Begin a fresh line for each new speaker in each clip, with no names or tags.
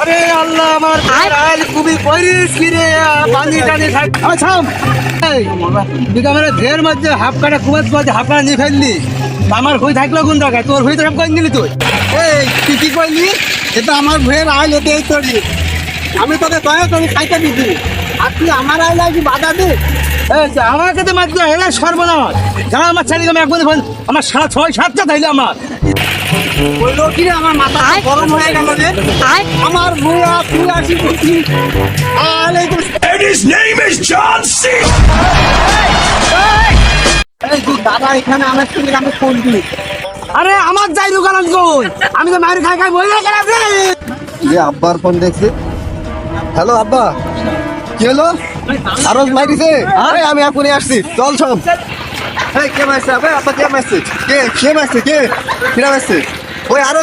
আরে আল্লাহ আমার আল খুবই পরিস কিরে পানি টানি খাই এই বিকামের মধ্যে হাফ কাটা কুমার মধ্যে হাফ কাটা নিয়ে ফেললি। আমার হই থাকল কোন জায়গায়? তোর হই তো সব করে নিলি তুই। এই তুই কি করলি এটা আমার ভয়ের এতে এই তোরি আমি তোকে দয়া করে খাইতে দিছি আর তুই আমার আইল আইছি বাধা দে। আমাকে তো মাত্র এলা সর্বনাশ। যারা আমার ছেলে আমি একবার ফোন আমার সাড়ে ছয় সাতটা তাইলে আমার। কি রে আমার মাথা গরম হয়ে গেল রে? আমার ভুয়া তুই আসি করছি
And his name is John C.
এই তুই দাদা এখানে আমার সঙ্গে আমি ফোন দিই আরে আমার যাই দোকান কই আমি তো মায়ের খাই খাই বই না রে। আব্বার ফোন দেখছি। হ্যালো আব্বা। কি হলো? আরও মাইরিছে আরে আমি এখনই আসছি। চল সব। এই কে মারছে? আবে আব্বা কে মারছে? কে কে মারছে? কে? কিরা মারছে? ওই আরও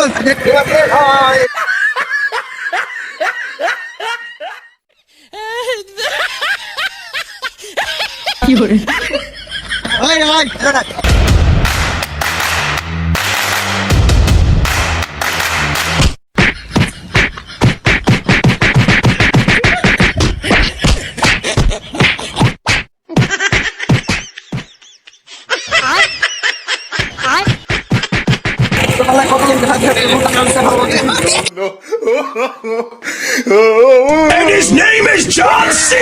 ওই ওই
And his name is John C.